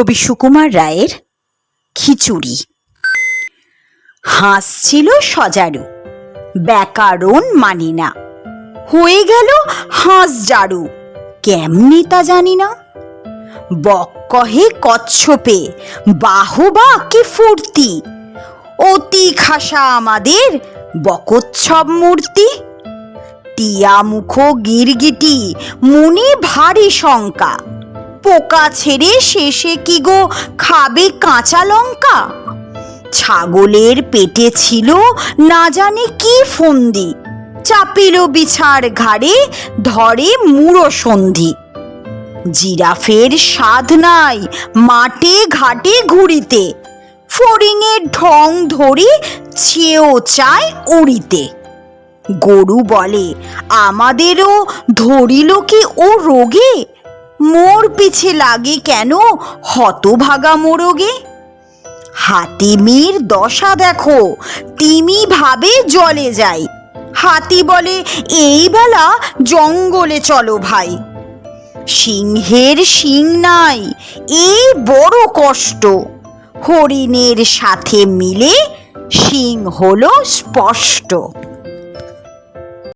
কবি সুকুমার রায়ের খিচুড়ি। হাঁস ছিল সজারু, ব্যাকরণ মানি না। হয়ে গেল হাঁস জারু, কেমনি তা জানি না? বক কহে কচ্ছপে, বাহবা কি ফুর্তি? অতি খাসা আমাদের বকোৎসব মূর্তি। টিয়া মুখ গিরগিটি, মনে ভারী শঙ্কা। পোকা ছেড়ে শেষে কি গো খাবে কাঁচা লঙ্কা? ছাগলের পেটে ছিল না জানে কি ফন্দি। চাপিল বিছার ঘাড়ে, ধরে মুড়ো সন্ধি। জিরাফের স্বাদ নাই মাঠে ঘাটে ঘুরিতে। ফড়িংয়ের ঢং ধরে ছেও চায় উড়িতে। গরু বলে, আমাদেরও ধরিল কি ও রোগে? মোর পিছে লাগে কেন হতভাগা মোরগে? হাতিমির দশা দেখো, তিমি ভাবে জলে যাই হাতি বলে, এই বেলা জঙ্গলে চলো ভাই। সিংহের শিং নাই, এই বড় কষ্ট। হরিণের সাথে মিলে সিং হলো স্পষ্ট।